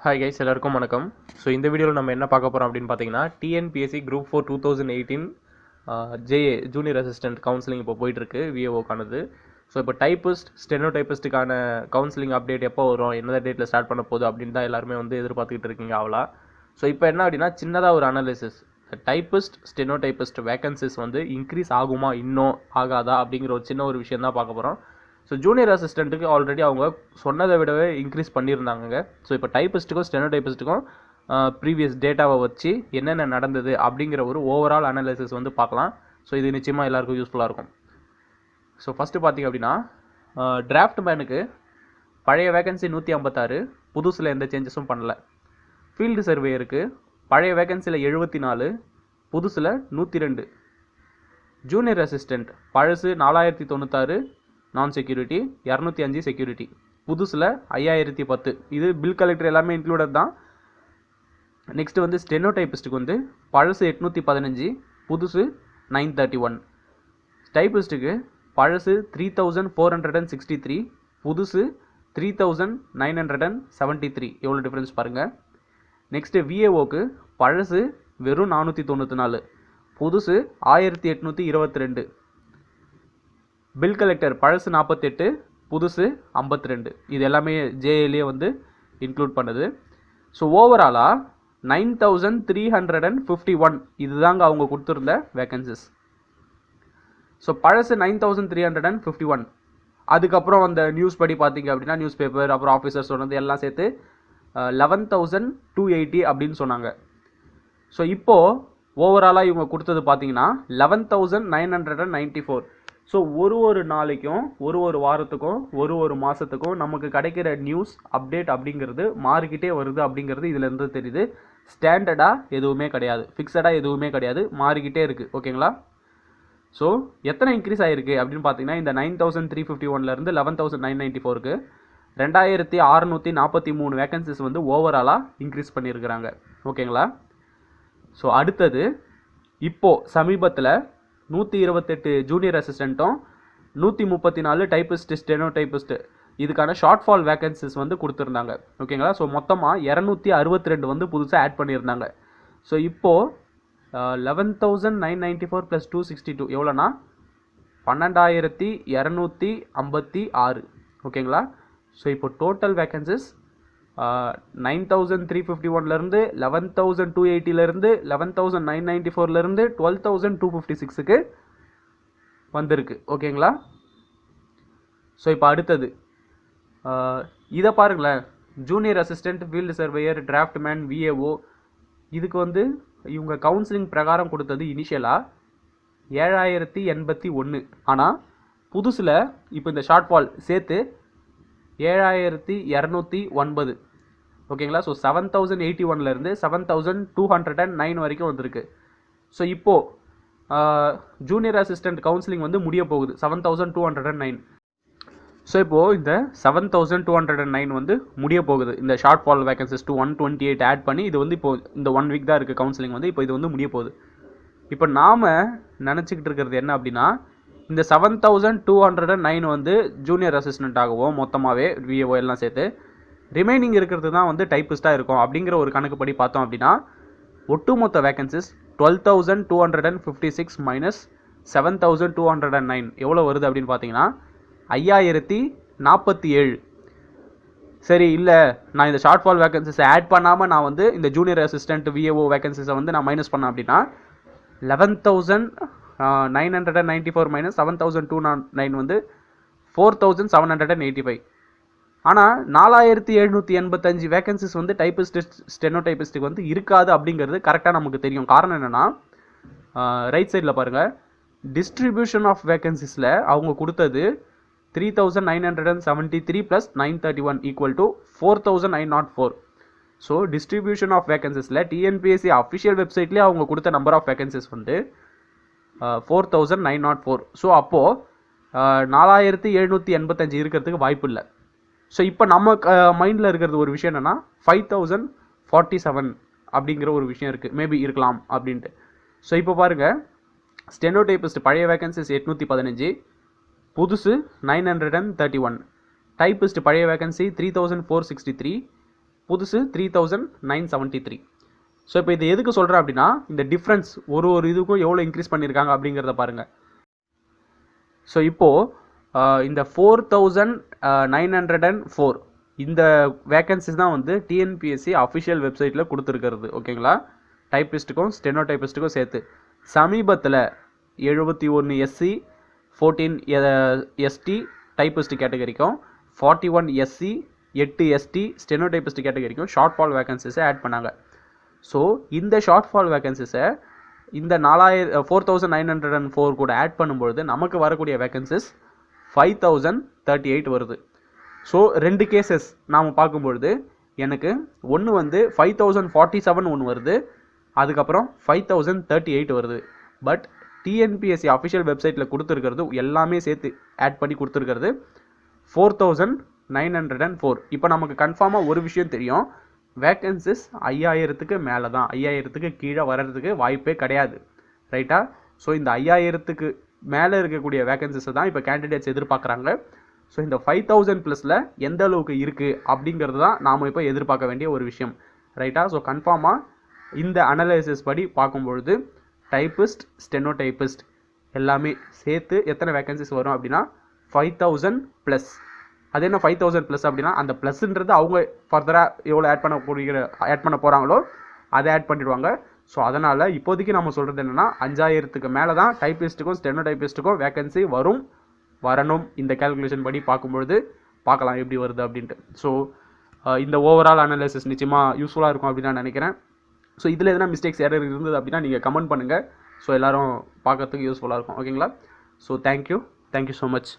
Hi guys எல்லாருக்கும் வணக்கம். So இந்த வீடியோவில் நம்ம என்ன பார்க்க போகிறோம் அப்படின்னு பார்த்தீங்கன்னா TNPSC group four two thousand eighteen JA junior assistant counselling இப்போ போயிட்டுருக்கு விஏஓக்கானது ஸோ இப்போ டைப்பிஸ்ட் ஸ்டெனோ டைப்பிஸ்ட்டுக்கான கவுன்சிலிங் அப்டேட் எப்போ வரும் எந்த டேட்டில் ஸ்டார்ட் பண்ண போகுது அப்படின்னு தான் எல்லாருமே வந்து எதிர்பார்த்துக்கிட்டு இருக்கீங்க அவளா. ஸோ இப்போ என்ன அப்படின்னா சின்னதாக ஒரு analysis typist steno typist vacancies வந்து இன்க்ரீஸ் ஆகுமா இன்னும் ஆகாதா அப்படிங்கிற ஒரு சின்ன ஒரு விஷயம் தான் பார்க்க போகிறோம் ஸோ ஜூனியர் அசிஸ்டண்ட்டுக்கு ஆல்ரெடி அவங்க சொன்னதை விடவே இன்க்ரீஸ் பண்ணியிருந்தாங்க ஸோ இப்போ டைப்பிஸ்ட்டுக்கும் ஸ்டெனோ டைப்பிஸ்ட்டுக்கும் ப்ரீவியஸ் டேட்டாவை வச்சு என்னென்ன நடந்தது அப்படிங்கிற ஒரு ஓவரால் அனாலிசிஸ் வந்து பார்க்கலாம். ஸோ இது நிச்சயமாக எல்லாருக்கும் யூஸ்ஃபுல்லாக இருக்கும். ஸோ ஃபஸ்ட்டு பார்த்தீங்க அப்படின்னா டிராஃப்ட் மேனுக்கு பழைய வேகன்சி நூற்றி ஐம்பத்தாறு புதுசில் எந்த சேஞ்சஸும் பண்ணல. ஃபீல்டு சர்வேயருக்கு பழைய வேகன்சியில் எழுபத்தி நாலு புதுசில் நூற்றி ரெண்டு. ஜூனியர் அசிஸ்டண்ட் பழசு நாலாயிரத்தி தொண்ணூத்தாறு நான் செக்யூரிட்டி இரநூத்தி அஞ்சு செக்யூரிட்டி புதுசில் ஐயாயிரத்தி பத்து. இது பில் கலெக்டர் எல்லாமே இன்க்ளூடட் தான். நெக்ஸ்ட் வந்து ஸ்டெனோ டைப்பிஸ்ட்டுக்கு வந்து பழசு எட்நூற்றி பதினஞ்சு புதுசு நைன் தேர்ட்டி ஒன். டைப்பிஸ்ட்டுக்கு பழசு three thousand four hundred and sixty three புதுசு three thousand nine hundred and seventy three எவ்வளோ டிஃப்ரென்ஸ் பாருங்கள் நெக்ஸ்ட்டு விஏஓக்கு பழசு வெறும் நானூற்றி தொண்ணூற்றி நாலு புதுசு ஆயிரத்தி எட்நூற்றி இருபத்தி ரெண்டு. பில் கலெக்டர் பழசு நாற்பத்தெட்டு புதுசு ஐம்பத்தி ரெண்டு இது எல்லாமே ஜேஏலேயே வந்து இன்க்ளூட் பண்ணுது. ஸோ ஓவராலாக nine thousand three hundred and fifty one இதுதாங்க அவங்க கொடுத்துருந்த வேகன்சிஸ் ஸோ பழசு nine thousand three hundred and fifty one அதுக்கப்புறம் அந்த நியூஸ் படி பார்த்தீங்க அப்படின்னா நியூஸ் பேப்பர் அப்புறம் ஆஃபீஸர் சொன்னது எல்லாம் சேர்த்து லெவன் தௌசண்ட் டூ எயிட்டி அப்படின்னு சொன்னாங்க. ஸோ இப்போது ஓவராலாக இவங்க கொடுத்தது பார்த்தீங்கன்னா eleven thousand nine hundred and ninety four so ஒரு ஒரு நாளைக்கும் ஒரு ஒரு வாரத்துக்கும் ஒரு ஒரு மாதத்துக்கும் நமக்கு கிடைக்கிற நியூஸ் அப்டேட் அப்படிங்கிறது மாறிக்கிட்டே வருது அப்படிங்கிறது இதுலேருந்து தெரியுது. ஸ்டாண்டர்டாக எதுவுமே கிடையாது. ஃபிக்ஸடாக எதுவுமே கிடையாது. மாறிக்கிட்டே இருக்குது ஓகேங்களா ஸோ எத்தனை இன்க்ரீஸ் ஆகிருக்கு அப்படின்னு பார்த்தீங்கன்னா இந்த நைன் தௌசண்ட் த்ரீ ஃபிஃப்டி ஒன்லேருந்து லெவன் தௌசண்ட் நைன் நைன்ட்டி ஃபோருக்கு ரெண்டாயிரத்தி அறநூற்றி நாற்பத்தி மூணு வேகன்சிஸ் வந்து ஓவராலாக இன்க்ரீஸ் பண்ணியிருக்கிறாங்க. ஓகேங்களா ஸோ அடுத்தது இப்போது சமீபத்தில் நூற்றி இருபத்தெட்டு ஜூனியர் அசிஸ்டண்ட்டும் நூற்றி முப்பத்தி நாலு டைப்பிஸ்ட் ஸ்டெனோ டைப்பிஸ்ட்டு இதுக்கான ஷார்ட் ஃபால் வேகன்சிஸ் வந்து கொடுத்துருந்தாங்க. ஓகேங்களா ஸோ மொத்தமாக இரநூத்தி அறுபத்தி ரெண்டு வந்து புதுசாக ஆட் பண்ணியிருந்தாங்க. ஸோ இப்போது eleven thousand nine ninety four plus two sixty two எவ்வளோனா பன்னெண்டாயிரத்தி இரநூத்தி ஐம்பத்தி ஆறு. ஓகேங்களா ஸோ இப்போ total vacancies nine thousand three fifty ஒன்லேருந்து லெவன் தௌசண்ட் டூ எயிட்டிலேருந்து லெவன் தௌசண்ட் நைன் நைன்ட்டி ஃபோர்லேருந்து டுவெல் தௌசண்ட் டூ ஃபிஃப்டி சிக்ஸுக்கு வந்திருக்கு. ஓகேங்களா? ஸோ இப்போ அடுத்தது. இதை பாருங்களேன். Junior assistant field surveyor draftsman VAO இதுக்கு வந்து இவங்க கவுன்சிலிங் பிரகாரம் கொடுத்தது இனிஷியலாக ஏழாயிரத்தி எண்பத்தி ஒன்று ஆனால் புதுசில் இப்போ இந்த ஷார்ட் ஃபால் சேர்த்து ஏழாயிரத்தி இரநூத்தி ஒன்பது. ஓகேங்களா? ஸோ செவன் தௌசண்ட் எயிட்டி ஒன்லேருந்து seven thousand two hundred and nine வரைக்கும் வந்திருக்கு. ஸோ இப்போது ஜூனியர் அசிஸ்டண்ட் கவுன்சிலிங் வந்து முடிய போகுது. Seven thousand two hundred and nine so இப்போது இந்த seven thousand two hundred and nine வந்து முடிய போகுது. இந்த short fall vacancies two one twenty eight add பண்ணி இது வந்து இப்போ இந்த ஒன் வீக் தான் இருக்குது கவுன்சிலிங் வந்து. இப்போ இது வந்து முடிய போகுது. இப்போ நாம் நினச்சிக்கிட்டு இருக்கிறது என்ன அப்படின்னா இந்த seven thousand two hundred and nine வந்து ஜூனியர் அசிஸ்டண்ட் ஆகவும் மொத்தமாகவே விஏஓ எல்லாம் சேர்த்து ரிமைனிங் இருக்கிறது தான் வந்து டைப்பிஸ்ட்டாக இருக்கும். அப்படிங்கிற ஒரு கணக்குப்படி பார்த்தோம் அப்படின்னா ஒட்டுமொத்த vacancies twelve thousand two hundred and fifty six minus seven thousand two hundred and nine எவ்வளோ வருது அப்படின்னு பார்த்தீங்கன்னா ஐயாயிரத்தி நாற்பத்தி ஏழு. சரி இல்லை நான் இந்த ஷார்ட் ஃபால் வேகன்சிஸை ஆட் பண்ணாமல் நான் வந்து இந்த ஜூனியர் அசிஸ்டன்ட் விஏஓ வேகன்சிஸை வந்து நான் மைனஸ் பண்ணேன் அப்படின்னா eleven thousand nine hundred and ninety four minus seven thousand two நான் நைன் வந்து four thousand seven hundred and eighty five ஆனால் நாலாயிரத்தி எழுநூற்றி எண்பத்தஞ்சு வேகன்சிஸ் வந்து டைப்பிஸ்ட் ஸ்டெனோ டைப்பிஸ்ட்டுக்கு வந்து இருக்காது அப்படிங்கிறது கரெக்டாக நமக்கு தெரியும். காரணம் என்னென்னா ரைட் சைடில் பாருங்கள் டிஸ்ட்ரிபியூஷன் ஆஃப் வேகன்சிஸில் அவங்க கொடுத்தது three thousand nine hundred and seventy three plus nine thirty one equal to four thousand nine not four so distribution of வேகன்சிஸில் TNPSC official வெப்சைட்லேயே அவங்க கொடுத்த நம்பர் ஆஃப் வேகன்சிஸ் வந்து four thousand nine not four so அப்போது நாலாயிரத்தி எழுநூற்றி எண்பத்தஞ்சு இருக்கிறதுக்கு வாய்ப்பு இல்லை. ஸோ இப்போ நம்ம மைண்டில் இருக்கிறது ஒரு விஷயம் என்னென்னா ஃபைவ் தௌசண்ட் ஃபார்ட்டி செவன் அப்படிங்கிற ஒரு விஷயம் இருக்குது மேபி இருக்கலாம் அப்படின்ட்டு. ஸோ இப்போ பாருங்கள் ஸ்டெனோடைபிஸ்ட் பழைய வேகன்சிஸ் எட்நூற்றி பதினஞ்சு புதுசு nine hundred and thirty one typist பழைய vacancy three thousand four sixty three புதுசு three thousand nine seventy three so இப்போ இது எதுக்கு சொல்கிறேன் அப்படின்னா இந்த டிஃப்ரென்ஸ் ஒரு ஒரு இதுக்கும் எவ்வளோ இன்க்ரீஸ் பண்ணியிருக்காங்க அப்படிங்கிறத பாருங்கள் ஸோ இப்போது இந்த four thousand nine hundred and four இந்த வேக்கன்சிஸ் தான் வந்து டிஎன்பிஎஸ்சி அஃபிஷியல் வெப்சைட்டில் கொடுத்துருக்கிறது ஓகேங்களா டைப்பிஸ்ட்டுக்கும் ஸ்டெனோ டைப்பிஸ்ட்டுக்கும் சேர்த்து. சமீபத்தில் எழுபத்தி ஒன்று எஸ்சி ஃபோர்டீன் எஸ்டி டைப்பிஸ்ட் கேட்டகரிக்கும் ஃபார்ட்டி ஒன் எஸ்சி எட்டு எஸ்டி ஸ்டெனோ டைப்பிஸ்ட் கேட்டகரிக்கும் ஷார்ட் ஃபால் வேகன்சிஸை ஆட் பண்ணாங்க. ஸோ இந்த ஷார்ட் ஃபால் வேகன்சிஸை இந்த நாலாயிரம் four thousand nine hundred and four கூட ஆட் பண்ணும்பொழுது நமக்கு வரக்கூடிய vacancies five thousand thirty eight வருது. ஸோ ரெண்டு கேசஸ் நாம் பார்க்கும்பொழுது எனக்கு ஒன்று வந்து ஃபைவ் தௌசண்ட் ஃபார்ட்டி செவன் ஒன்று வருது. அதுக்கப்புறம் ஃபைவ் தௌசண்ட் தேர்ட்டி எயிட் வருது பட் டிஎன்பிஎஸ்சி அஃபிஷியல் வெப்சைட்டில் கொடுத்துருக்கிறது எல்லாமே சேர்த்து ஆட் பண்ணி கொடுத்துருக்கிறது four thousand nine hundred and four இப்போ நமக்கு கன்ஃபார்மாக ஒரு விஷயம் தெரியும். வேக்கன்சிஸ் ஐயாயிரத்துக்கு மேலே தான் ஐயாயிரத்துக்கு கீழே வர்றதுக்கு வாய்ப்பே கிடையாது. ரைட்டா ஸோ இந்த ஐயாயிரத்துக்கு மேலே இருக்கக்கூடிய வேகன்சிஸை தான் இப்போ கேண்டிடேட்ஸ் எதிர்பார்க்குறாங்க. ஸோ இந்த ஃபைவ் தௌசண்ட் ப்ளஸில் எந்த அளவுக்கு இருக்குது அப்படிங்கிறது தான் நாம் இப்போ எதிர்பார்க்க வேண்டிய ஒரு விஷயம். ரைட்டா ஸோ கன்ஃபார்மாக இந்த அனலைசிஸ் படி பார்க்கும்பொழுது டைப்பிஸ்ட் ஸ்டெனோ டைப்பிஸ்ட் எல்லாமே சேர்த்து எத்தனை வேகன்சிஸ் வரும் அப்படின்னா ஃபைவ் தௌசண்ட் ப்ளஸ் அது என்ன ஃபைவ் தௌசண்ட் ப்ளஸ் அப்படின்னா அந்த ப்ளஸ்ன்றது அவங்க ஃபர்தராக எவ்வளோ ஆட் பண்ண போகிற ஆட் பண்ண போகிறாங்களோ அதை ஆட் பண்ணிடுவாங்க. ஸோ அதனால் இப்போதைக்கு நம்ம சொல்கிறது என்னென்னா அஞ்சாயிரத்துக்கு மேலே தான் டைப்பிஸ்ட்டுக்கும் ஸ்டெனோ டைப்பிஸ்ட்டுக்கும் வேகன்சி வரும் வரணும். இந்த கேல்குலேஷன் படி பார்க்கும்பொழுது பார்க்கலாம் எப்படி வருது அப்படின்ட்டு. ஸோ இந்த ஓவரால் அனாலிசிஸ் நிச்சயமாக யூஸ்ஃபுல்லாக இருக்கும் அப்படின்னு நான் நினைக்கிறேன். ஸோ இதில் எதனா மிஸ்டேக்ஸ் யாரும் இருந்தது அப்படின்னா நீங்கள் கமெண்ட் பண்ணுங்கள் ஸோ எல்லோரும் பார்க்கறதுக்கு யூஸ்ஃபுல்லாக இருக்கும். ஓகேங்களா so thank you thank you so much